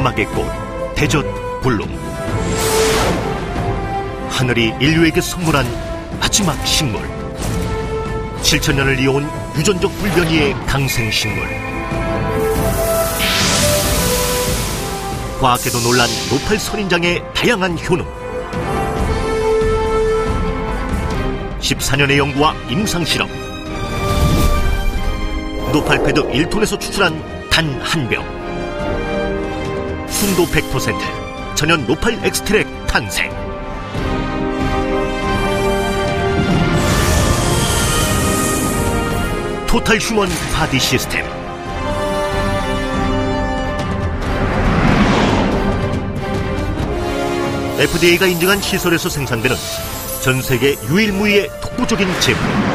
사막의 꽃 대젓 블룸 하늘이 인류에게 선물한 마지막 식물. 7천 년을 이어온 유전적 불변이의 강생식물. 과학계도 놀란 노팔 선인장의 다양한 효능. 14년의 연구와 임상실험. 노팔패드 1톤에서 추출한 단 한 병 순도 100% 천연 노팔 엑스트랙 탄생. 토탈 휴먼 바디 시스템. FDA가 인증한 시설에서 생산되는 전 세계 유일무이의 독보적인 제품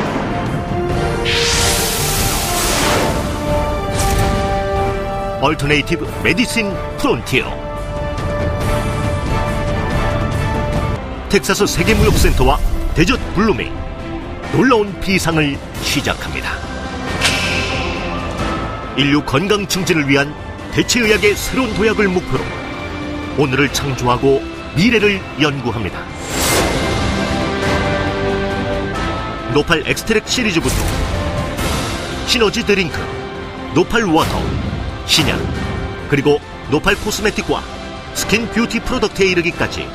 얼터네이티브 메디신 프론티어 텍사스 세계무역센터와 대젓 블루메이 놀라운 비상을 시작합니다. 인류 건강 증진을 위한 대체의학의 새로운 도약을 목표로 오늘을 창조하고 미래를 연구합니다. 노팔 엑스트랙 시리즈부터 시너지 드링크, 노팔 워터, 신약, 그리고 노팔 코스메틱과 스킨 뷰티 프로덕트에 이르기까지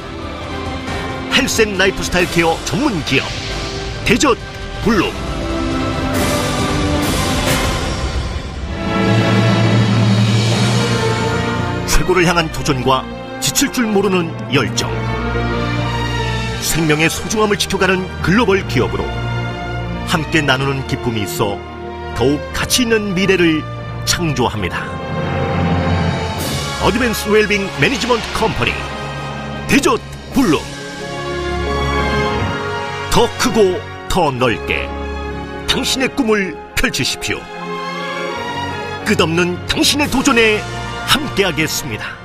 헬스앤 라이프스타일 케어 전문 기업 대젓 블룸. 최고를 향한 도전과 지칠 줄 모르는 열정 생명의 소중함을 지켜가는 글로벌 기업으로 함께 나누는 기쁨이 있어 더욱 가치 있는 미래를 창조합니다. 어드밴스 웰빙 매니지먼트 컴퍼니 대젓 블룸 더 크고 더 넓게 당신의 꿈을 펼치십시오. 끝없는 당신의 도전에 함께하겠습니다.